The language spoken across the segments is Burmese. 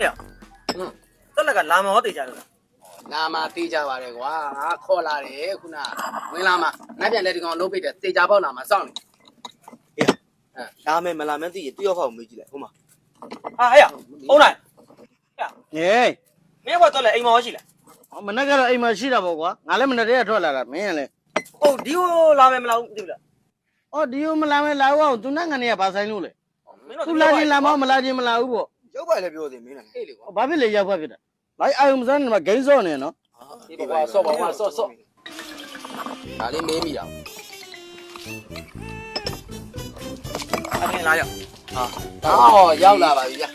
ဟဲ့တက်လက်ကလာမောတေချာလို့လာမတေးကြပါလေကွာငါခေါ်လာတယ်ခုနဝင်လာမငါပြန်လက်ဒီကောင်လုံးပိတ်တယ်တေးကြပေါက်လာမစောင့်နေလာမယ်မလာမယ်သိရင်တယောက်ဖောက်မေးကြည့်လိုက်ဟုတ်မှာဟာဟဲ့ဟုတ်လားဟေးမင်းကတက်လက်အိမ်မောရှိလားမနေ့ကတော့အိမ်မှာရှိတာပေါ့ကွာငါလည်းမနေ့တည်းကထွက်လာတာမင်းကလည်းဟုတ်ဒီကိုလာမယ်မလားသိဘူးလားအော်ဒီကိုမလာမဲလာဦးအောင်သူနဲ့ငါနေကဘာဆိုင်လို့လဲမင်းတို့သူလာချင်းလာမမလာချင်းမလာဘူးပေါ့ ရုပ်ပါလည်းပြောသေးမင်းလားအေးလေကွာဘာဖြစ်လဲရောက်ဖက်ဖြစ်တာလိုက်အာယုံမစမ်းနေမှာဂိမ်းစော့နေနော်ဒီကွာဆော့ပါကွာဆော့ဆော့ဒါလေးမေးမိတာအပြင်လာရောက်ဟာဟောရောက်လာပါပြီဗျ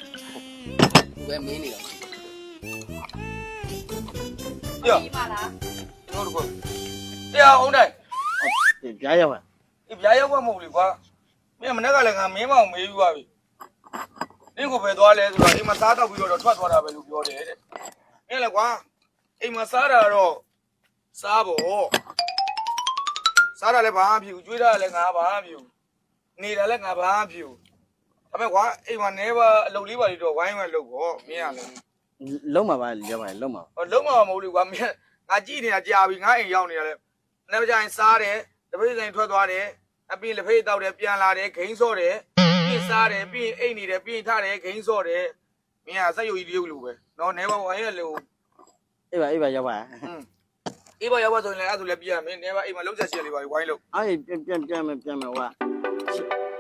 ဘယ်မင်းနေတော့ပြောတို့ကိုတရားအောင်တိုင်းပြားရောက်ပါဒီဗျာရောက်မှမဟုတ်လေကွာမင်းမနေ့ကလည်းငါမင်းမအောင်မေးပြီးသွားပြီ နင်းကိုပဲသွားလဲဆိုတော့အိမ်မှာစားတော့ပြီးတော့ထွက်သွားတာပဲလို့ပြောတယ်တဲ့မင်းလည်းကွာအိမ်မှာစားတာတော့စားဖို့စားတာလည်းဘာမှမဖြစ်ဘူးကျွေးတာလည်းငါဘာမှမဖြစ်ဘူးနေတာလည်းငါဘာမှမဖြစ်ဘူးဒါပေမဲ့ကွာအိမ်မှာနေပါအလုပ်လေးပါလေးတော့ဝိုင်းဝိုင်းလုပ်ဖို့မင်းကလည်းလုံးမှာပါရောက်ပါလုံးမှာဟောလုံးမမဟုတ်လေကွာမင်းငါကြည့်နေတာကြာပြီငါအိမ်ရောက်နေတာလေနေ့မကြရင်စားတယ်တပိတ်ဆိုင်ထွက်သွားတယ်အပြင်လက်ဖေးတောက်တယ်ပြန်လာတယ်ဂိမ်းဆော့တယ် ပြီးစားတယ်ပြီးအိမ်နေတယ်ပြီးထားတယ်ဂိမ်းဆော့တယ်မင်းကစက်ယူကြီးတရုပ်လိုပဲနော်နေပါဝိုင်းရလို့အေးပါအေးပါရောက်ပါอืมအေးပါရောက်ပါဆိုရင်လည်းအဲ့ဒါဆိုလည်းပြရမင်းနေပါအိမ်မှာလုံးဆက်ချက်လေးပါဝိုင်းလို့အေးပြန်ပြန်ပြန်မယ်ပြန်မယ်ဟွာ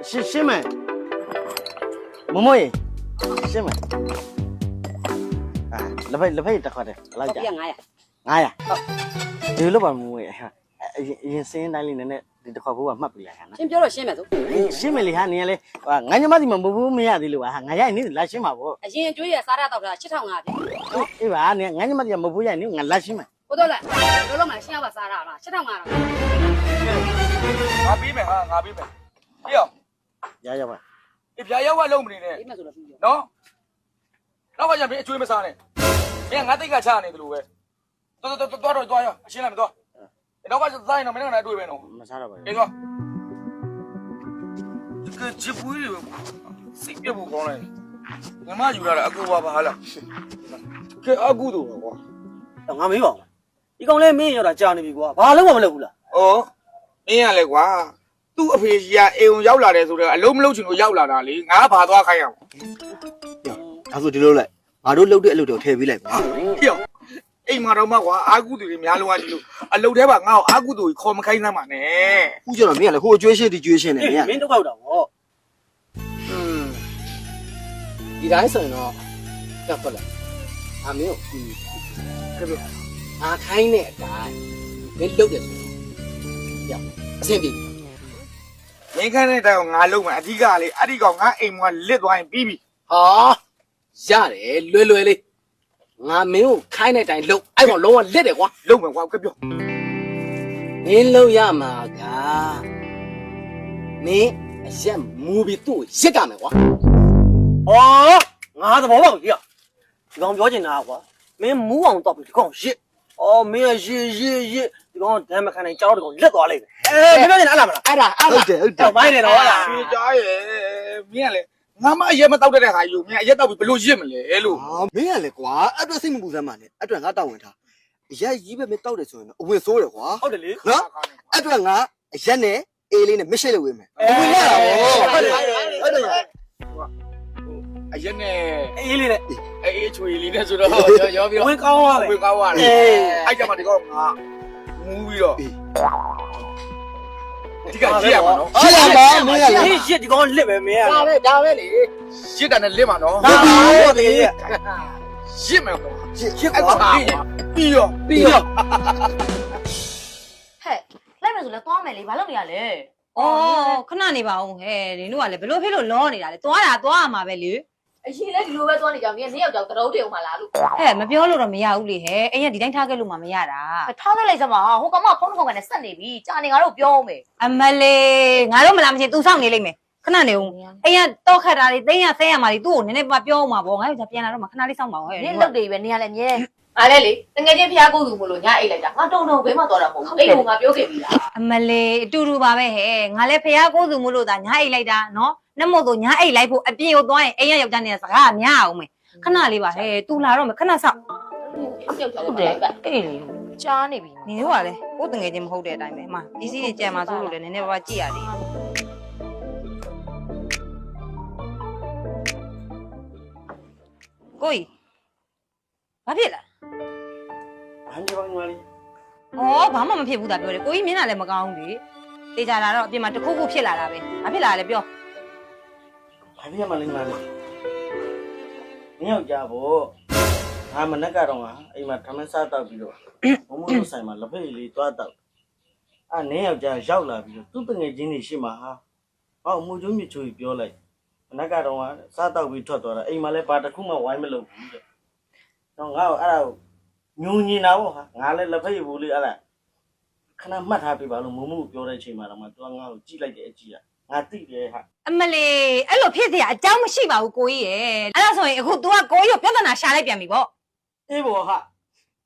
ရှင်းရှင်းမယ်မမွေးရှင်းမယ်အာလက်ဖိတ်လက်ဖိတ်တစ်ခါတည်းဘယ်လောက်ကြာ900 900ဟုတ်ဒီလိုပါမမွေး အရင်အရင်စင်းတိုင်းလေးနည်းနည်းဒီတစ်ခါဘိုးကမှတ်ပြလိုက်ဟာနော်ရှင်းပြောတော့ရှင်းမယ်ဆိုရှင်းမလေဟာနေရလေဟာငါညမစီမမဘူးမရသေးလို့ဟာငါရိုက်နေလာရှင်းမှာပေါ့အရင်ကျွေးရစားရတော့တာ8500ပြအေးပါနေငါညမစီမဘူးရိုက်နေငါလာရှင်းမှာဘို့တော့လားလောလောမှရှင်းရပါစားရလား8500လားငါပြီးမယ်ဟာငါပြီးမယ်ပြီးအောင်ရရပါအေးပြရောက်ပါလုံးမနေနဲ့ဒီမဲ့ဆိုတော့ပြီးရောနော်နောက်ကကျမင်းအကျွေးမစားနဲ့မင်းငါတိတ်ကချနေတယ်လို့ပဲတော်တော်တော်တော်တော်ရအရှင်းလိုက်မတော် နောက်ကစားရင်တော့မင်းကလည်းတွေ့ပဲနော်မစားတော့ပါအေးတော့ကချစ်ပူးတွေစိတ်ပြတ်ဖို့ကောင်းလိုက်ငမယူလာတာအကူပါပါဟာလားကဲအကူတော့ကွာငါမေးပါဦးဒီကောင်လည်းမင်းရောက်တာကြာနေပြီကွာဘာလို့မလုပ်ဘူးလားဩမင်းရလဲကွာသူ့အဖေကြီးကအိမ်ုံရောက်လာတယ်ဆိုတော့အလုံးမလုံးချင်လို့ရောက်လာတာလေငါဘာသွားခိုင်းရအောင်ဒါဆိုဒီလိုလိုက်ငါတို့လုပ်တဲ့အလုပ်တွေထည့်ပေးလိုက်ကွာပြောင်း အိမ်မှာတော့မှကွာအာကူတူတွေများလုံးဝကြည့်လို့အလုပ်ထဲမှာငါ့ကိုအာကူတူကြီးခေါ်မခိုင်းစမ်းပါနဲ့ခုကျတော့မင်းကလည်းဟိုအကျွေးရှင်းဒီကျွေးရှင်းနေမင်းကမင်းတော့ကောက်တာဗောอืมဒီတိုင်းဆိုရင်တော့တက်ပတ်လာအမင်းကိုကဲပြောအားခိုင်းတဲ့အတိုင်းမင်းလုပ်တယ်ဆိုရင်ကြောက်အဆင်ပြေမင်းခန်းတဲ့တိုင်ကိုငါလုံးမယ်အဓိကလေအဲ့ဒီကောင်ငါအိမ်မှာလစ်သွားရင်ပြီးပြီဟာရတယ်လွယ်လွယ်လေး ငါမင်းကိုခိုင်းတဲ့အတိုင်းလုပ်အဲ့ကောင်လုံးဝလက်တယ်ကွာလုံးမယ်ကွာကပြောမင်းလုံးရမှာကမင်းအရက်မူပြီးသူ့ကိုရစ်ကြမယ်ကွာဩငါသဘောပေါက်ပြီဒီကောင်ပြောချင်တာကွာမင်းမူးအောင်တော့ပြီဒီကောင်ရစ်ဩမင်းရစ်ရစ်ရစ်ဒီကောင်ဒမ်းမခံနိုင်ကြောက်ဒီကောင်လက်သွားလိုက်တယ်အဲမင်းပြောချင်တာအဲ့လားမလားအဲ့ဒါအဲ့ဒါဟုတ်တယ်ဟုတ်တယ်ဘိုင်းနေတော့ဟာလားပြေကြားရဲ့မင်းကလေ ငါမအရက်မတောက်တဲ့ခါယူမင်းအရက်တောက်ပြီးဘလို့ရစ်မလဲလို့ဟာမင်းကလည်းကွာအဲ့အတွက်စိတ်မပူစမ်းပါနဲ့အဲ့အတွက်ငါတောက်ဝင်ထားအရက်ကြီးပဲမင်းတောက်တယ်ဆိုရင်အဝင်ဆိုးတယ်ကွာဟုတ်တယ်လေနော်အဲ့အတွက်ငါအရက်နဲ့အေးလေးနဲ့မရှိလို့ဝင်မယ်အဲဝင်ရတာဗောဟုတ်တယ်ဟုတ်တယ်အရက်နဲ့အေးလေးနဲ့အေးချွေလေးနဲ့ဆိုတော့ရောရောပြီးတော့ဝင်ကောင်းသွားတယ်ဝင်ကောင်းသွားတယ်အေးအဲ့ကြမှာဒီကောင်ငါမူးပြီးတော့ ဒီကကြည့်ရမှာနော်ရှင်းရပါမင်းကလည်းရှင်းဒီကောင်လစ်ပဲမင်းကဒါပဲဒါပဲလေရစ်တာနဲ့လစ်မှာနော်ဒါပါဟုတ်တယ်ရစ်မယ်ကွာရှင်းရှင်းအဲ့ကွာကောင်ပြီးရောပြီးတော့ဟဲ့လိုက်မယ်ဆိုလဲသွားမယ်လေဘာလုပ်နေရလဲဩခဏနေပါဦးဟဲ့နင်တို့ကလည်းဘလို့ဖြစ်လို့လောနေတာလဲသွားတာသွားရမှာပဲလေ အရင်လဲဒီလိုပဲသွားနေကြမြင်နေယောက်ျောက်တရုပ်တေအောင်မလားလို့ဟဲ့မပြောလို့တော့မရဘူးလေဟဲ့အိမ်ကဒီတိုင်းထားခဲ့လို့မှမရတာထားလိုက်လိုက်စမ်းပါဟိုကောင်မဖုန်းကောင်ကနေဆက်နေပြီကြာနေငါတို့ပြောအောင်မယ်အမလေးငါတို့မလာမချင်း तू စောင့်နေလိမ့်မယ်ခဏနေဦးအိမ်ကတော့ခတ်တာတွေသိမ်းရဆဲရမှာတွေသူ့ကိုနည်းနည်းပါပြောအောင်ပါဗောငါတို့ကပြန်လာတော့မှခဏလေးစောင့်ပါဦးဟဲ့နင်းလုတ်တွေပဲနေရလဲမြဲအားလဲလေတငယ်ချင်းဖျားကိုသူမလို့ညအိတ်လိုက်တာငါတုံတုံဘဲမှသွားတာမဟုတ်ဘူးအိတ်ကိုငါပြောခဲ့ပြီလားအမလေးအတူတူပါပဲဟဲ့ငါလည်းဖះကိုးစုမို့လို့သာညာအိတ်လိုက်တာနော် နှမို့ဆိုညာအိတ်လိုက်ဖို့အပြင်ကိုသွားရင်အိမ်ရယောက်ျားနေတဲ့စကားကများအောင်မယ်ခဏလေးပါဟဲ့ तू လာတော့မယ်ခဏဆောက်ကြောက်ကြောက်ဟုတ်တယ်အေးလေကြားနေပြီနင်တို့ကလည်းကိုယ်တငယ်ချင်းမဟုတ်တဲ့အတိုင်းပဲအမဒီစီးတွေကြံမှာဆိုလို့လည်းနည်းနည်းပါးပါးကြည့်ရသေးတယ်ကိုကြီးဘာဖြစ်လဲဘာကြီးပါညီမလေးဩဘာမှမဖြစ်ဘူးတာပြောတယ်ကိုကြီးမျက်နှာလည်းမကောင်းဘူးလေတေချာလာတော့အပြင်မှာတစ်ခုခုဖြစ်လာတာပဲဘာဖြစ်လာလဲပြော ဘာဖြစ်ရမလဲညီမလေးမင်းယောက်ျားပေါ့ငါမနက်ကတော့ငါအိမ်မှာထမင်းစားတောက်ပြီးတော့မမိုးတို့ဆိုင်မှာလက်ဖက်ရည်လေးသွားတောက်အာနင်းယောက်ျားရောက်လာပြီးတော့သူ့တငယ်ချင်းတွေရှိမှာဟာဟောမူကျုံးမြချိုကြီးပြောလိုက်မနက်ကတော့ငါစားတောက်ပြီးထွက်သွားတာအိမ်မှာလည်းဘာတစ်ခုမှဝိုင်းမလုပ်ဘူးတဲ့တော့ငါ့ကိုအဲ့ဒါကိုညူညင်တာပေါ့ဟာငါလည်းလက်ဖက်ရည်ဘူးလေးအဲ့ဒါခဏမှတ်ထားပြပါလို့မမိုးပြောတဲ့အချိန်မှာတော့မှသူကငါ့ကိုကြည့်လိုက်တဲ့အကြည့်ကငါတိတယ်ဟာ အမလေးအဲ့လိုဖြစ်เสียအကြောင်းမရှိပါဘူးကိုကြီးရဲ့အဲ့ဒါဆိုရင်အခု तू ကကိုကြီးကိုပြဿနာရှာလိုက်ပြန်ပြီပေါ့ အေးဘောဟာ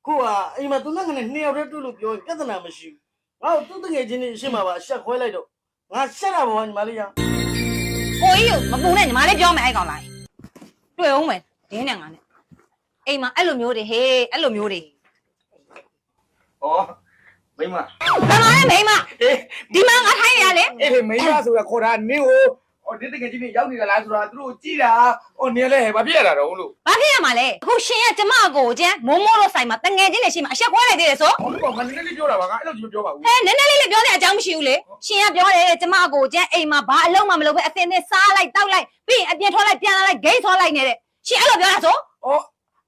ကိုကအိမ်မှာသူနဲ့ကနေနှစ်ယောက်တည်းတွေ့လို့ပြောရင်ပြဿနာမရှိဘူးငါ့ကိုသူ့တငယ်ချင်းတွေအရှိမပါရှက်ခွဲလိုက်တော့ငါရှက်တာဘောညီမလေးရ ကိုကြီးကိုမပူနဲ့ညီမလေးပြောမယ်အဲ့ကောင်လိုက်တွေ့အောင်မယ်ဒင်းနဲ့ငါနဲ့အိမ်မှာအဲ့လိုမျိုးတွေဟေးအဲ့လိုမျိုးတွေ ဩမိမ ဘာလာလဲမိမ အေး ဒီမှာငါထိုင်းနေရလေ အေးလေမိမဆိုတာခေါ်တာနင်းကို ဟောဒီတကယ်ကြီးနေရောက်နေတာလားဆိုတာသူတို့ကြည့်တာဟောနင်းလည်းဘာဖြစ်ရတာတော့လို့ဘာဖြစ်ရမှာလဲအခုရှင်ကကျမကိုကျန်းမိုးမိုးတို့ဆိုင်မှာတငယ်ချင်းတွေရှိမှအဆက်ခွဲလိုက်သေးတယ်ဆိုဟောကောငါနည်းနည်းလေးပြောတာပါငါအဲ့လိုကြီးမပြောပါဘူးဟဲနည်းနည်းလေးလည်းပြောတဲ့အကြောင်းမရှိဘူးလေရှင်ကပြောတယ်ကျမကိုကျန်းအိမ်မှာဘာအလုံးမှမလုပ်ပဲအစင်နဲ့စားလိုက်တောက်လိုက်ပြီးရင်အပြင်ထွက်လိုက်ပြန်လာလိုက်ဂိတ်ဆောလိုက်နေတဲ့ရှင်အဲ့လိုပြောတာဆိုဩ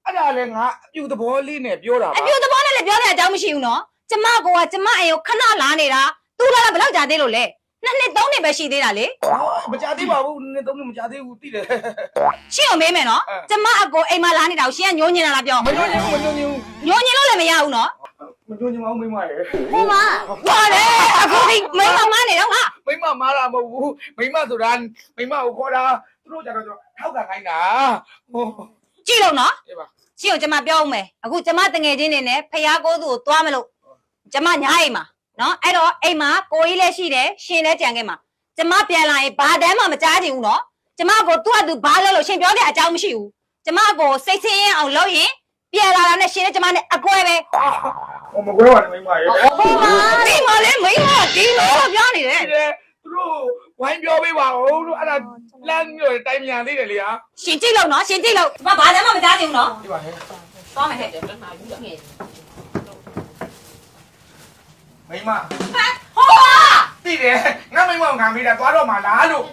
အဲ့ဒါလည်းငါအပြူသဘောလေးနဲ့ပြောတာပါအပြူသဘောနဲ့လည်းပြောတဲ့အကြောင်းမရှိဘူးနော်ကျမကိုကကျမအိမ်ကိုခဏလာနေတာသူလာတာဘယ်လောက်ကြာသေးလို့လဲ နှစ်နှစ်သုံးနှစ်ပဲရှိသေးတာလေမကြသေးပါဘူးနည်းသုံးလို့မကြသေးဘူးသိတယ်ရှင်းအောင်မေးမယ်နော်အဲကျမအကိုအိမ်မှာလာနေတာကိုရှင်ကညှိုးညင်လာလားပြောမညွှန်ဘူးမညွှန်ဘူးညှိုးညင်လို့လည်းမရဘူးနော်မညွှန်ချင်ပါဘူးမိမရဲ့ဟိုမှာဟာလေအခုဒီမိမမနေတော့ငါမိမမာတာမဟုတ်ဘူးမိမဆိုတာမိမကိုခေါ်တာသူတို့ကြတော့ထောက်ကခိုင်းတာဟောကြည့်လို့နော်အေးပါရှင်းအောင်ကျမပြောအောင်မယ်အခုကျမတငယ်ချင်းနေနဲ့ဖျားကိုးသူကိုသွားမလို့ကျမညာအိမ်မှာ နော်အဲ့တော့အိမ်မှာကိုကြီးလည်းရှိတယ်ရှင်လည်းကြံခဲ့မှာကျမပြန်လာရင်ဘာတမ်းမှမကြားချင်ဘူးနော်ကျမကိုသူ့အတူဘာလို့လို့ရှင်ပြောတဲ့အကြောင်းမရှိဘူးကျမကိုစိတ်ဆင်းရဲအောင်လုပ်ရင်ပြန်လာတာနဲ့ရှင်နဲ့ကျမနဲ့အကွဲပဲဟောမကွဲပါနဲ့မိမရဲ့ဟိုမှာဒီမှာလေမိမဒီလိုပြောနေတယ်တယ်သူတို့ဝိုင်းပြောပေးပါဦးလို့အဲ့ဒါလမ်းမျိုးတိုင်မြန်သေးတယ်လေဟာရှင်ကြည့်လို့နော်ရှင်ကြည့်လို့ကျမဘာတမ်းမှမကြားချင်ဘူးနော်ဒီပါဟဲ့သွားမယ်ဟဲ့တယ်တနာယူငယ် မိမဟိုပါသိတယ်ငါမိမကိုငါမေးတာသွားတော့မှလားလို့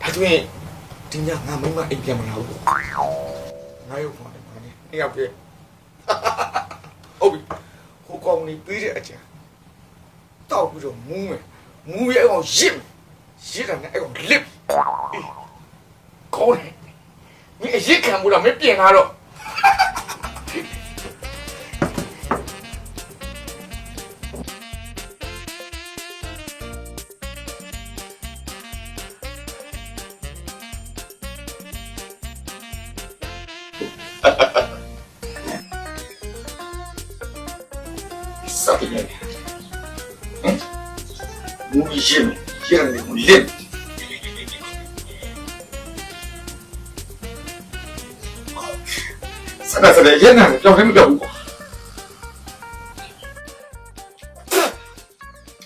ဒါဆိုရင်ဒီညငါမိမအိမ်ပြန်မလာဘူးငါရုပ်ဖော်တယ်ငါနေနေရောက်ပြီဟုတ်ပြီဟိုကောင်နေပြီးတဲ့အချိန်တောက်ပြီးတော့မူးမယ်မူးရဲ့အကောင်ရစ်ရစ်တာနဲ့အကောင်လစ်ကောင်းတယ်မင်းအရစ်ခံမှုတော့မင်းပြင်လာတော့ 썩이네. 응? 무기심, 기름이 물림. 그래서 내 옛날에 좀 힘들고.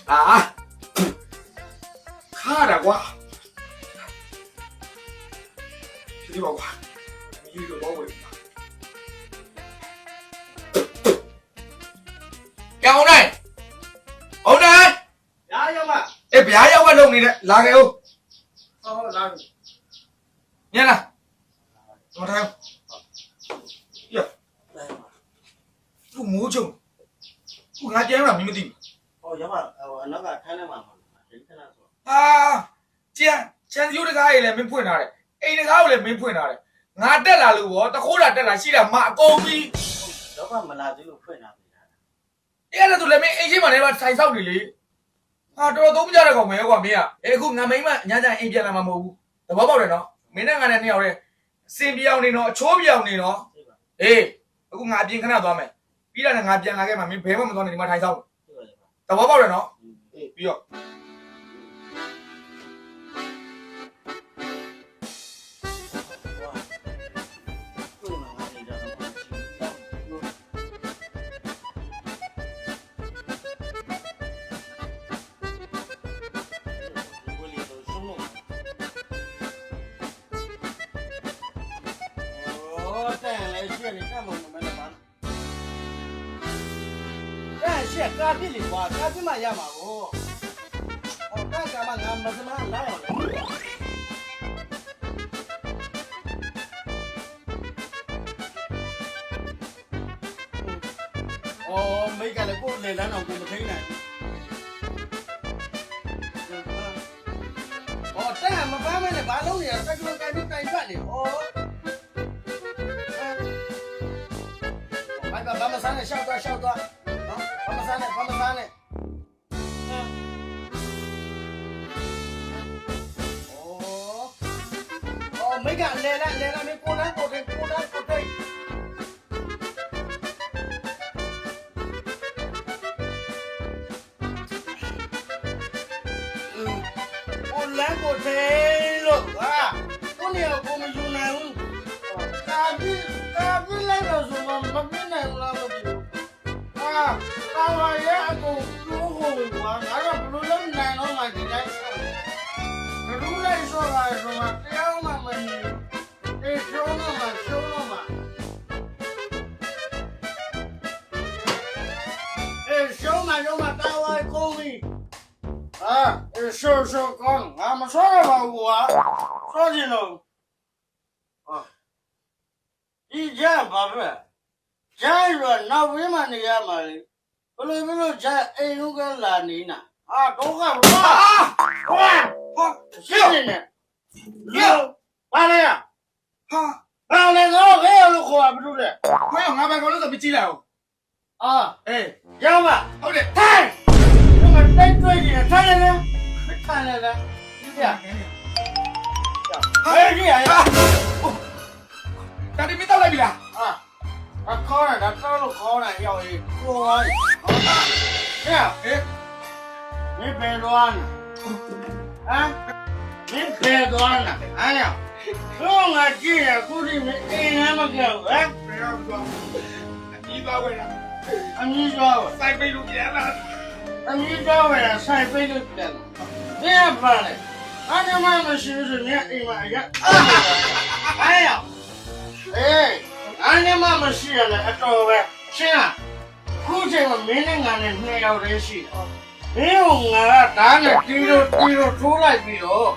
아, 가라고. 그리 먹어. 이거 먹어. ကျောင်းနိုင်ဟုတ်တယ်ရာရောက်မအေးဗျာရောက်ကလုံနေတယ်လာခဲ့ဦးဟောလာညလာမထိုင်ရသူမိုးချုံသူငါကျဲမှာမင်းမသိဘူးဟောရမဟိုအနောက်ကထိုင်းထဲမှာဟောဒီခဏဆိုဟာကျန်ကျန်ယူတကားကြီးလည်းမင်းဖွင့်ထားတယ်အိမ်တကားကိုလည်းမင်းဖွင့်ထားတယ်ငါတက်လာလို့ရောတခိုးလာတက်လာရှိတာမအကုန်ပြီတော့ကမလာသေးလို့ဖွင့်တာပြီလား အဲ့ဒါဆိုလည်းမင်းအိမ်ရှိမှလည်းဆိုင်ဆောက်နေလေဟာတော်တော်သုံးမကြတဲ့ကောင်ပဲကွာမင်းကအဲ့အခုငါမိမညညအိမ်ပြန်လာမှာမဟုတ်ဘူးသဘောပေါက်တယ်နော်မင်းနဲ့ငါနဲ့နှစ်ယောက်တည်းစင်ပြောင်းနေတော့အချိုးပြောင်းနေတော့သိပါအေးအခုငါအပြင်ခဏသွားမယ်ပြီးတော့လည်းငါပြန်လာခဲ့မှာမင်းဘဲမှမသွားနဲ့ဒီမှာထိုင်ဆောင်သိပါရပါသဘောပေါက်တယ်နော်အေးပြီးတော့ ရှက်ကာပြစ်လေကွာကာပြစ်မှရမှာကိုဟောကာကမှငါမစမလာရအောင်လေအော်မိတ်ကလည်းကိုယ်လေလန်းအောင်ကိုမထိန်နိုင်ဘူးဟောတဲ့မပန်းမနဲ့ဘာလုံးနေရတက်ကလုံးကိုင်းပြီးတိုင်ဖက်နေဟောဘာဘာဘာမဆန်းနဲ့ရှောက်သွားရှောက်သွား Pamasahe, pamasahe. Oh. Oh, mấy gạn lên lại, lên lại mấy cô đang cột hình, cô đang cột hình. cô thế lộ à con này cô mình dùng nào cà vi cà vi lấy vào dùng mà စောကျင်တော့ဟုတ်ဒီကြပါဗျာကြိုက်တော့နောက်ဝင်းမှနေရမှာလေဘလို့ဘလို့ကြိုက်အိမ်လုံးကလာနေနာဟာဒုက္ခဘာဟာဟာရှင်းနေနေရောဘာလဲဟာဘာလဲတော့ခဲလို့ခေါ်ဘူးလို့လေခေါ်ငါပဲခေါ်လို့ဆိုပြီးကြည့်လိုက်အောင်အာအေးရောက်ပါဟုတ်တယ်ဟဲ့ဒီမှာတိုက်တွေ့နေတာထားလဲလားထားလဲလားဒီပြ ဟဲ့ဒီရရဒါဒီမင်းတော့လိုက်ပြီလားအာအခေါ်ရတာတော့လို့ခေါ်တာရောက်ရေးကိုဝိုင်းဟဲ့ဟေးမင်းဘယ်သွားလဲဟမ်မင်းဘယ်သွားလဲအားရတော့ငါကြည့်ရခုဒီမင်းအိမ်ထဲမှာကြောက်ဟမ်ဘယ်ရောက်သွားအကြီးသွားဝင်လားအမကြီးသွားပါစိုက်ပိတ်လို့ပြန်လာအမကြီးတော့ဝယ်ဆိုင်ပိတ်လို့ပြန်။ဒီကပါလေ။အဲ့ဒီမှာမရှိဘူးဆိုရင်အိမ်မှာအရက်။အဲ့ရ။အေးအဲ့ဒီမှာမရှိရလေအတော်ပဲ။ရှင်းလား။ ခုချိန်မှာမင်းနဲ့ငါနဲ့နှစ်ယောက်တည်းရှိတယ်။မင်းကငါကဓာတ်နဲ့တီးလို့တီးလို့ထိုးလိုက်ပြီးတော့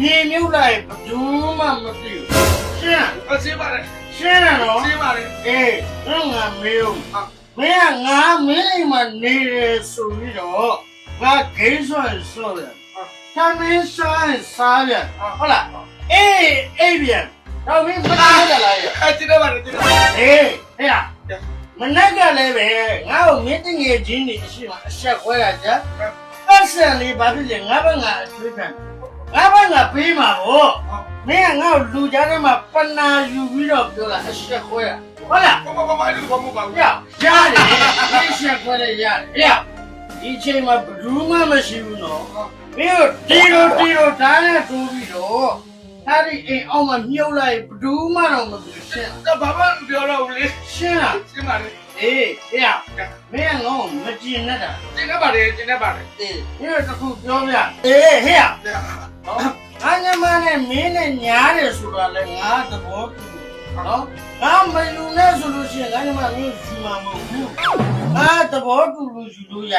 မြေမြုပ်လိုက်ဘယ်သူမှမသိဘူး။ရှင်းလားအစင်းပါတယ်။ရှင်းလားနော်စင်းပါတယ်။အေးငါမေးဦး။မင်းကငါမင်းအိမ်မှာနေတယ်ဆိုပြီးတော့ငါဂိမ်း ဆွန်ဆော့တယ်။ဆမ်းမင်းဆိုင်စားပြန်ဟုတ်လား။အေးအေးပြန်။တော့မင်းမသိရလားအဲကြည့်တယ်ပါတယ်ကြည့်တယ်။အေးဟဲ့မနက်ကလည်းပဲငါ့ကိုမင်းတငယ်ချင်းတွေအရှိမအဆက်ခွဲတာကြ။အဆက်လေးဘာဖြစ်လဲငါဘငါအထွေးခံ။ငါဘငါပေးမှာဗော။မင်းကငါ့ကိုလူကြားထဲမှာပနာယူပြီးတော့ပြောတာအဆက်ခွဲတာဟုတ်လားဘာဘာဘာဘာလို့ဘာမပါဘူး။ရရတယ်ဒီချက်ခွဲလိုက်ရတယ်။ရဒီချိန်မှာဘယ်သူမှမရှိဘူးနော်။ မင်းတို့တီလိုတီလိုဓာတ်နဲ့တိုးပြီးတော့အဲ့ဒီအိမ်အောင်မှာမြုပ်လိုက်ဘယ်သူမှတော့မပြောရှင်းဒါဘာမှမပြောတော့ဘူးလေရှင်းလားစင်းပါတယ်အေးရမင်းကငေါ့မကျင်နဲ့တာကျင်းနေပါတယ်ကျင်းနေပါတယ်အေးမင်းတို့တစ်ခုပြောပြအေးဟဲ့နော်ငါညမနဲ့မင်းနဲ့ညားတယ်ဆိုတာလဲငါသဘောတူ နော်ငါမယူနဲ့ဆိုလို့ရှိရင်ငါညမမင်းယူမှာမဟုတ်ဘူးငါသဘောတူလို့ယူလို့ရ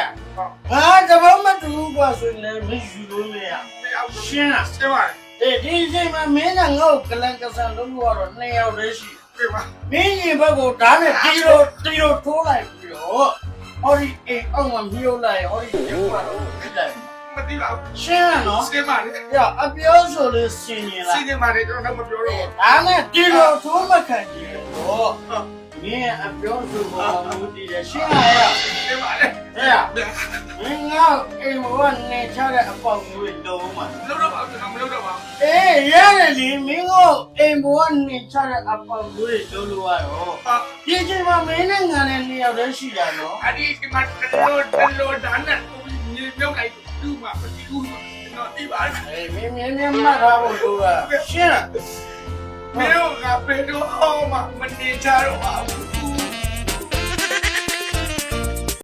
ငါသဘောမတူဘူးကွာဆိုရင်လည်းမယူလို့မရမရဘူးရှင်းလားစင်းပါတယ်အေးဒီချိန်မှာမင်းနဲ့ငါ့ကိုကလန်ကဆန်လုပ်လို့ရတော့နှစ်ယောက်တည်းရှိပြေပါမင်းရင်ဘက်ကိုဓာတ်နဲ့တီလိုတီလိုထိုးလိုက်ပြီးတော့ဟောဒီအိမ်အောင်မှာမြုပ်လိုက်ဟောဒီရုပ်ကတော့ဖြစ်လိုက် မသိပါဘူးရှင်းလားနော်စင်းပါတယ်။ရအပြောဆိုလေးစင်ရင်စီလားးနေပါတယ်ကျွန်တော်မပြောတော့။ဒါနဲ့တီလိုထိုးမခံကြည့်တော့မင်းအပြောဆိုပေါ်မှာမူတည်တယ်ရှင်းလားရစင်းပါတယ်။ဟဲ့မင်းငါအိမ်ဘောကနေချတဲ့အပေါက်မျိုးလုံးမှာမလုပ်တော့ပါဘူးကျွန်တော်မလုပ်တော့ပါဘူး။အေးရတယ်လေမင်းကိုအိမ်ဘောကနေချတဲ့အပေါက်မျိုးလုံးလို့ရတော့ဟာဒီချိန်မှာမင်းနဲ့ငါနဲ့နေရာတည်းရှိတာနော်အဒီဒီမှာတလို့တလို့ဒါနဲ့မြေမြုပ်လိုက် သူ့မှာမသိဘူးကျွန်တော်ဒီပါတယ်။အေးမင်းမင်းမင်းမှတ်ထားဖို့လိုတာရှင်းလားမင်းတို့ကဘယ်တော့မှမနေကြတော့ပါဘူး